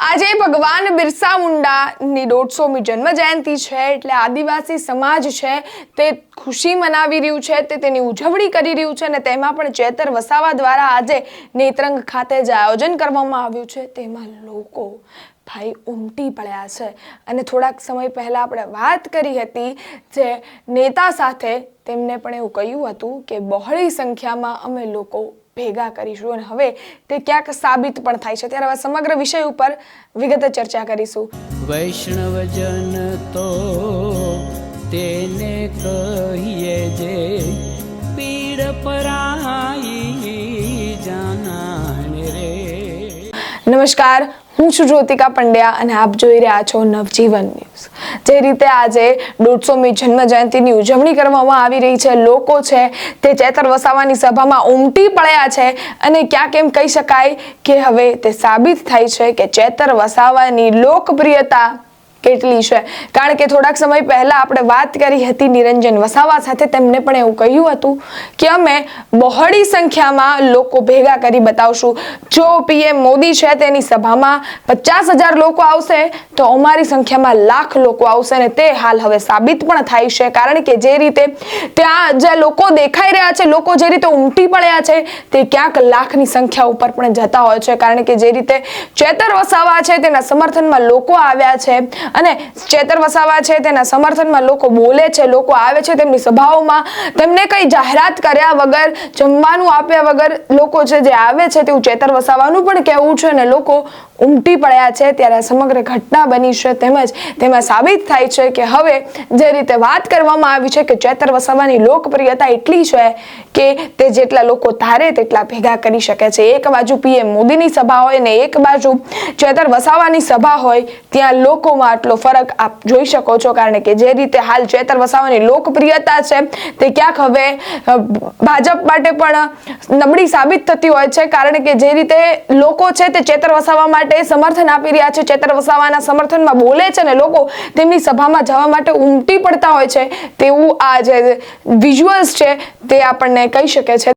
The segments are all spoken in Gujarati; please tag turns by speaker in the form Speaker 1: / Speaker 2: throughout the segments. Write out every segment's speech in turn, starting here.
Speaker 1: આજે ભગવાન બિરસા મુંડાની દોઢસોમી જન્મ જયંતિ છે, એટલે આદિવાસી સમાજ છે તે ખુશી મનાવી રહ્યું છે, તે તેની ઉજવણી કરી રહ્યું છે અને તેમાં પણ ચેતર વસાવા દ્વારા આજે નેત્રંગ ખાતે જે આયોજન કરવામાં આવ્યું છે. તેમાં લોકો ભાઈ ઉમટી પડ્યા છે. અને થોડાક સમય પહેલાં આપણે વાત કરી હતી જે નેતા સાથે તેમને પણ એવું કહ્યું હતું કે બહોળી સંખ્યામાં અમે લોકો ભેગા કરીશું અને હવે તે ક્યાંક સાબિત પણ થાય છે. ત્યારે હવે સમગ્ર વિષય ઉપર વિગતે ચર્ચા કરીશું.
Speaker 2: વૈષ્ણવજન તો તેને કહીએ જે પીડ પરાઈ જાનાને રે.
Speaker 1: નમસ્કાર હું છું જ્યોતિકા પંડ્યા અને આપ જોઈ રહ્યા છો નવજીવન ન્યૂઝ. જે રીતે આજે દોઢસોમી જન્મ જયંતિની ઉજવણી કરવામાં આવી રહી છે. લોકો છે તે ચેતર વસાવાની સભામાં ઉમટી પડ્યા છે અને ક્યાંક એમ કહી શકાય કે હવે તે સાબિત થાય છે કે ચેતર વસાવાની લોકપ્રિયતા કેટલી છે? કારણ કે થોડાક સમય પહેલાં આપણે વાત કરી હતી નિરંજન વસાવા સાથે, તેમને પણ એવું કહ્યું હતું કે અમે બહોળી સંખ્યામાં લોકો ભેગા કરી બતાવશું. જો પીએમ મોદી છે તેની સભામાં પચાસ હજાર લોકો આવશે, તો અમારી સંખ્યામાં લાખ લોકો આવશે અને તે હાલ હવે સાબિત પણ થાય છે. કારણ કે જે રીતે ત્યાં જે લોકો દેખાઈ રહ્યા છે, લોકો જે રીતે ઉમટી પડ્યા છે, તે ક્યાંક લાખની સંખ્યા ઉપર પણ જતા હોય છે. કારણ કે જે રીતે ચેતર વસાવા છે, તેના સમર્થનમાં લોકો આવ્યા છે. અને ચેતર વસાવા છે, તેના સમર્થનમાં લોકો બોલે છે, લોકો આવે છે તેમની સભાઓમાં. તેમને કઈ જાહેરાત કર્યા વગર, જમવાનું આપ્યા વગર લોકો છે જે આવે છે તેવું ચેતર વસાવાનું પણ કહેવું છે અને લોકો ઉમટી પડ્યા છે ત્યારે સમગ્ર ઘટના બની છે તેમજ તેમાં સાબિત થાય છે કે હવે જે રીતે વાત કરવામાં આવી છે કે ચેતર વસાવાની લોકપ્રિયતા એટલી છે કે તે જેટલા લોકો ધારે તેટલા ભેગા કરી શકે છે. એક બાજુ પીએમ મોદીની સભા હોય ને એક બાજુ ચેતર વસાવાની સભા હોય, ત્યાં લોકોમાં આટલો ફરક આપ જોઈ શકો છો. કારણ કે જે રીતે હાલ ચેતર વસાવાની લોકપ્રિયતા છે, તે ક્યાંક હવે ભાજપ માટે પણ નબળી સાબિત થતી હોય છે. કારણ કે જે રીતે લોકો છે તે ચેતર વસાવા માટે સમર્થન આપી રહ્યા છે. ચેતર વસાવાના સમર્થનમાં બોલે છે અને લોકો તેમની સભામાં જવા માટે ઉમટી પડતા હોય છે. તેવું આ જે વિઝ્યુઅલ્સ છે તે આપણને કહી શકે છે.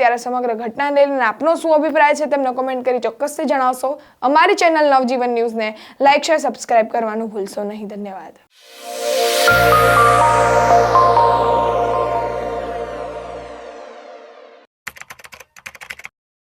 Speaker 1: ત્યારે સમગ્ર ઘટનાને લઈને આપનો શું અભિપ્રાય છે તેમને કોમેન્ટ કરી ચોક્કસથી જણાવશો. અમારી ચેનલ નવજીવન ન્યૂઝને લાઇક શેર સબસ્ક્રાઇબ કરવાનું ભૂલશો નહીં. ધન્યવાદ.